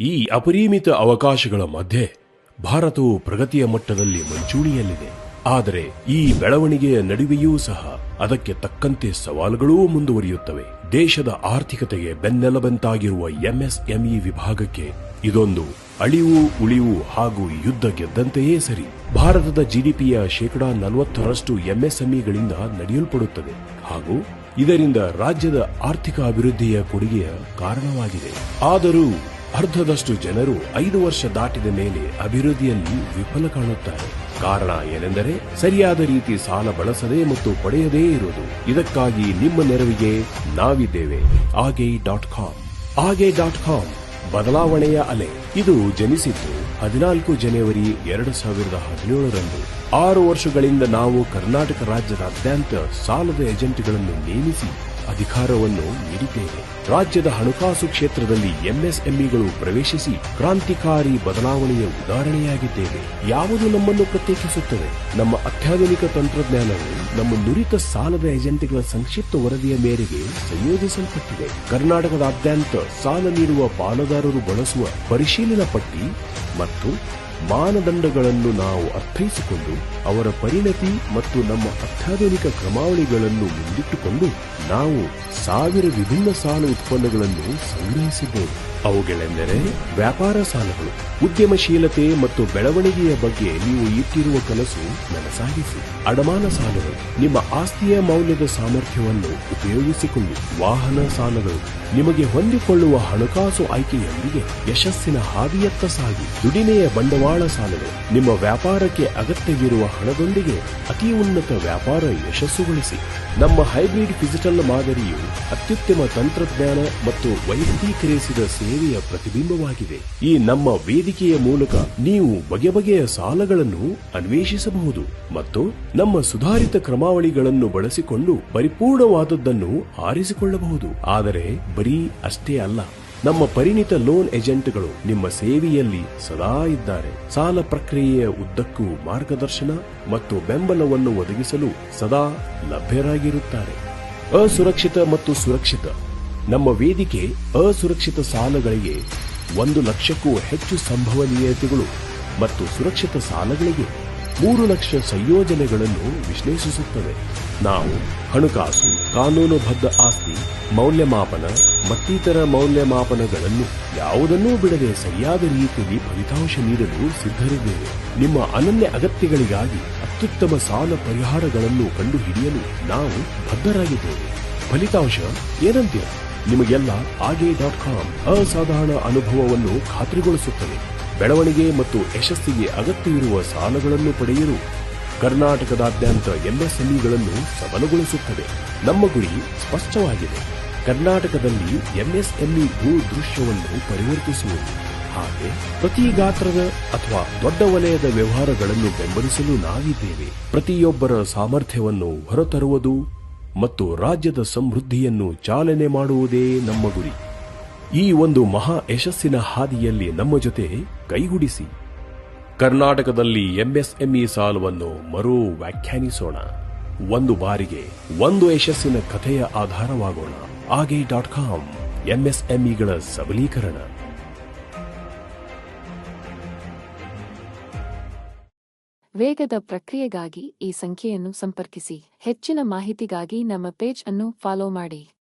ಈ ಅಪರಿಮಿತ ಅವಕಾಶಗಳ ಮಧ್ಯೆ ಭಾರತವು ಪ್ರಗತಿಯ ಮಟ್ಟದಲ್ಲಿ ಮುಂಚೂಣಿಯಲ್ಲಿದೆ. ಆದರೆ ಈ ಬೆಳವಣಿಗೆಯ ನಡುವೆಯೂ ಸಹ ಅದಕ್ಕೆ ತಕ್ಕಂತೆ ಸವಾಲುಗಳೂ ಮುಂದುವರಿಯುತ್ತವೆ. ದೇಶದ ಆರ್ಥಿಕತೆಗೆ ಬೆನ್ನೆಲಬಂತಾಗಿರುವ ಎಂಎಸ್ಎಂಇ ವಿಭಾಗಕ್ಕೆ ಇದೊಂದು ಅಳಿವು, ಉಳಿವು ಹಾಗೂ ಯುದ್ಧ ಗೆದ್ದಂತೆಯೇ ಸರಿ. ಭಾರತದ ಜಿಡಿಪಿಯ ಶೇಕಡಾ ನಲವತ್ತರಷ್ಟು ಎಂಎಸ್ಎಂಇಗಳಿಂದ ನಡೆಯಲ್ಪಡುತ್ತದೆ ಹಾಗೂ ಇದರಿಂದ ರಾಜ್ಯದ ಆರ್ಥಿಕ ಅಭಿವೃದ್ಧಿಯ ಕೊಡುಗೆಯ ಕಾರಣವಾಗಿದೆ. ಆದರೂ ಅರ್ಧದಷ್ಟು ಜನರು ಐದು ವರ್ಷ ದಾಟಿದ ಮೇಲೆ ಅಭಿವೃದ್ಧಿಯಲ್ಲಿ ವಿಫಲ ಕಾಣುತ್ತಾರೆ. ಕಾರಣ ಏನೆಂದರೆ ಸರಿಯಾದ ರೀತಿ ಸಾಲ ಬಳಸದೆ ಮತ್ತು ಪಡೆಯದೇ ಇರುವುದು. ಇದಕ್ಕಾಗಿ ನಿಮ್ಮ ನೆರವಿಗೆ ನಾವಿದ್ದೇವೆ. Aage dot com. Aage dot com. ಬದಲಾವಣೆಯ ಅಲೆ. ಇದು ಜನಿಸಿದ್ದು ಹದಿನಾಲ್ಕು ಜನವರಿ ಎರಡು ಸಾವಿರದ ಹದಿನೇಳರಂದು. ಆರು ವರ್ಷಗಳಿಂದ ನಾವು ಕರ್ನಾಟಕ ರಾಜ್ಯದಾದ್ಯಂತ ಸಾಲದ ಏಜೆಂಟ್ಗಳನ್ನು ನೇಮಿಸಿ ಅಧಿಕಾರವನ್ನು ನೀಡಿದ್ದೇವೆ. ರಾಜ್ಯದ ಹಣಕಾಸು ಕ್ಷೇತ್ರದಲ್ಲಿ ಎಂಎಸ್ಎಂಇಗಳು ಪ್ರವೇಶಿಸಿ ಕ್ರಾಂತಿಕಾರಿ ಬದಲಾವಣೆಯ ಉದಾಹರಣೆಯಾಗಿದ್ದೇವೆ. ಯಾವುದು ನಮ್ಮನ್ನು ಪ್ರತ್ಯೇಕಿಸುತ್ತದೆ? ನಮ್ಮ ಅತ್ಯಾಧುನಿಕ ತಂತ್ರಜ್ಞಾನವು ನಮ್ಮ ನುರಿತ ಸಾಲದ ಏಜೆಂಟ್ಗಳ ಸಂಕ್ಷಿಪ್ತ ವರದಿಯ ಮೇರೆಗೆ ಸಂಯೋಜಿಸಲ್ಪಟ್ಟಿದೆ. ಕರ್ನಾಟಕದಾದ್ಯಂತ ಸಾಲ ನೀಡುವ ಪಾಲುದಾರರು ಬಳಸುವ ಪರಿಶೀಲನಾ ಪಟ್ಟಿ ಮತ್ತು ಮಾನದಂಡಗಳನ್ನು ನಾವು ಅರ್ಥೈಸಿಕೊಂಡು ಅವರ ಪರಿಣತಿ ಮತ್ತು ನಮ್ಮ ಅತ್ಯಾಧುನಿಕ ಕ್ರಮಾವಳಿಗಳನ್ನು ಮುಂದಿಟ್ಟುಕೊಂಡು ನಾವು ಸಾವಿರ ವಿಭಿನ್ನ ಸಾಲ ಉತ್ಪನ್ನಗಳನ್ನು ಸಂಗ್ರಹಿಸಿದ್ದೇವೆ. ಅವುಗಳೆಂದರೆ? ವ್ಯಾಪಾರ ಸಾಲಗಳು ಉದ್ಯಮಶೀಲತೆ ಮತ್ತು ಬೆಳವಣಿಗೆಯ ಬಗ್ಗೆ ನೀವು ಇಟ್ಟಿರುವ ಕನಸು ನನಸಾಗಿಸಿ. ಅಡಮಾನ ಸಾಲಗಳು ನಿಮ್ಮ ಆಸ್ತಿಯ ಮೌಲ್ಯದ ಸಾಮರ್ಥ್ಯವನ್ನು ಉಪಯೋಗಿಸಿಕೊಂಡು ವಾಹನ ಸಾಲಗಳು ನಿಮಗೆ ಹೊಂದಿಕೊಳ್ಳುವ ಹಣಕಾಸು ಆಯ್ಕೆಯೊಂದಿಗೆ ಯಶಸ್ಸಿನ ಹಾದಿಯತ್ತ ಸಾಗಿ ದುಡಿಮೆಯ ಬಂಡವಾಳ ಸಾಲಗಳು ನಿಮ್ಮ ವ್ಯಾಪಾರಕ್ಕೆ ಅಗತ್ಯವಿರುವ ಹಣದೊಂದಿಗೆ ಅತಿ ಉನ್ನತ ವ್ಯಾಪಾರ ಯಶಸ್ಸುಗೊಳಿಸಿ. ನಮ್ಮ ಹೈಬ್ರಿಡ್ ಡಿಜಿಟಲ್ ಮಾದರಿಯು ಅತ್ಯುತ್ತಮ ತಂತ್ರಜ್ಞಾನ ಮತ್ತು ವೈಯಕ್ತೀಕರಿಸಿದ ಸೇವೆಯ ಪ್ರತಿಬಿಂಬವಾಗಿದೆ. ಈ ನಮ್ಮ ವೇದಿಕೆಯ ಮೂಲಕ ನೀವು ಬಗೆ ಬಗೆಯ ಸಾಲಗಳನ್ನು ಅನ್ವೇಷಿಸಬಹುದು ಮತ್ತು ನಮ್ಮ ಸುಧಾರಿತ ಕ್ರಮಾವಳಿಗಳನ್ನು ಬಳಸಿಕೊಂಡು ಪರಿಪೂರ್ಣವಾದದ್ದನ್ನು ಆರಿಸಿಕೊಳ್ಳಬಹುದು. ಆದರೆ ಬರೀ ಅಷ್ಟೇ ಅಲ್ಲ, ನಮ್ಮ ಪರಿಣಿತ ಲೋನ್ ಏಜೆಂಟ್ಗಳು ನಿಮ್ಮ ಸೇವೆಯಲ್ಲಿ ಸದಾ ಇದ್ದಾರೆ. ಸಾಲ ಪ್ರಕ್ರಿಯೆಯ ಉದ್ದಕ್ಕೂ ಮಾರ್ಗದರ್ಶನ ಮತ್ತು ಬೆಂಬಲವನ್ನು ಒದಗಿಸಲು ಸದಾ ಲಭ್ಯರಾಗಿರುತ್ತಾರೆ. ಅಸುರಕ್ಷಿತ ಮತ್ತು ಸುರಕ್ಷಿತ. ನಮ್ಮ ವೇದಿಕೆ ಅಸುರಕ್ಷಿತ ಸಾಲಗಳಿಗೆ ಒಂದು ಲಕ್ಷಕ್ಕೂ ಹೆಚ್ಚು ಸಂಭವನೀಯತೆಗಳು ಮತ್ತು ಸುರಕ್ಷಿತ ಸಾಲಗಳಿಗೆ ಮೂರು ಲಕ್ಷ ಸಂಯೋಜನೆಗಳನ್ನು ವಿಶ್ಲೇಷಿಸುತ್ತದೆ ನಾವು ಹಣಕಾಸು, ಕಾನೂನುಬದ್ಧ ಆಸ್ತಿ, ಮೌಲ್ಯಮಾಪನ ಮತ್ತಿತರ ಮೌಲ್ಯಮಾಪನಗಳನ್ನು ಯಾವುದನ್ನೂ ಬಿಡದೆ ಸರಿಯಾದ ರೀತಿಯಲ್ಲಿ ಫಲಿತಾಂಶ ನೀಡಲು ಸಿದ್ಧರಿದ್ದೇವೆ. ನಿಮ್ಮ ಅನನ್ಯ ಅಗತ್ಯಗಳಿಗಾಗಿ ಅತ್ಯುತ್ತಮ ಸಾಲ ಪರಿಹಾರಗಳನ್ನು ಕಂಡುಹಿಡಿಯಲು ನಾವು ಬದ್ಧರಾಗಿದ್ದೇವೆ. ಫಲಿತಾಂಶ ಏನಂತೀರ ನಿಮಗೆಲ್ಲ ಆಗೇ ಡಾಟ್ ಕಾಮ್ ಅಸಾಧಾರಣ ಅನುಭವವನ್ನು ಖಾತ್ರಿಗೊಳಿಸುತ್ತದೆ. ಬೆಳವಣಿಗೆ ಮತ್ತು ಯಶಸ್ಸಿಗೆ ಅಗತ್ಯವಿರುವ ಸಾಲಗಳನ್ನು ಪಡೆಯಲು ಕರ್ನಾಟಕದಾದ್ಯಂತ ಎಂಎಸ್ಎಂಇಗಳನ್ನು ಸಬಲಗೊಳಿಸುತ್ತದೆ. ನಮ್ಮ ಗುರಿ ಸ್ಪಷ್ಟವಾಗಿದೆ. ಕರ್ನಾಟಕದಲ್ಲಿ ಎಂಎಸ್ಎಂಇ ಭೂ ದೃಶ್ಯವನ್ನು ಪರಿವರ್ತಿಸುವುದು, ಹಾಗೆ ಪ್ರತಿ ಗಾತ್ರದ ಅಥವಾ ದೊಡ್ಡ ವಲಯದ ವ್ಯವಹಾರಗಳನ್ನು ಬೆಂಬಲಿಸಲು ನಾವಿದ್ದೇವೆ. ಪ್ರತಿಯೊಬ್ಬರ ಸಾಮರ್ಥ್ಯವನ್ನು ಹೊರತರುವುದು ಮತ್ತು ರಾಜ್ಯದ ಸಮೃದ್ಧಿಯನ್ನು ಚಾಲನೆ ಮಾಡುವುದೇ ನಮ್ಮ ಗುರಿ. ಈ ಒಂದು ಮಹಾ ಯಶಸ್ಸಿನ ಹಾದಿಯಲ್ಲಿ ನಮ್ಮ ಜೊತೆ ಕೈಗೂಡಿಸಿ. ಕರ್ನಾಟಕದಲ್ಲಿ ಎಂಎಸ್ಎಂಇ ಸಾಲವನ್ನು ಮರು ವ್ಯಾಖ್ಯಾನಿಸೋಣ. ಒಂದು ಬಾರಿಗೆ ಒಂದು ಯಶಸ್ಸಿನ ಕಥೆಯ ಆಧಾರವಾಗೋಣ. ಆಗೆ ಡಾಟ್ ಕಾಮ್ ಎಂಎಸ್ಎಂಇಗಳ ಸಬಲೀಕರಣ. ವೇಗದ ಪ್ರಕ್ರಿಯೆಗಾಗಿ ಈ ಸಂಖ್ಯೆಯನ್ನು ಸಂಪರ್ಕಿಸಿ. ಹೆಚ್ಚಿನ ಮಾಹಿತಿಗಾಗಿ ನಮ್ಮ ಪೇಜ್ ಅನ್ನು ಫಾಲೋ ಮಾಡಿ.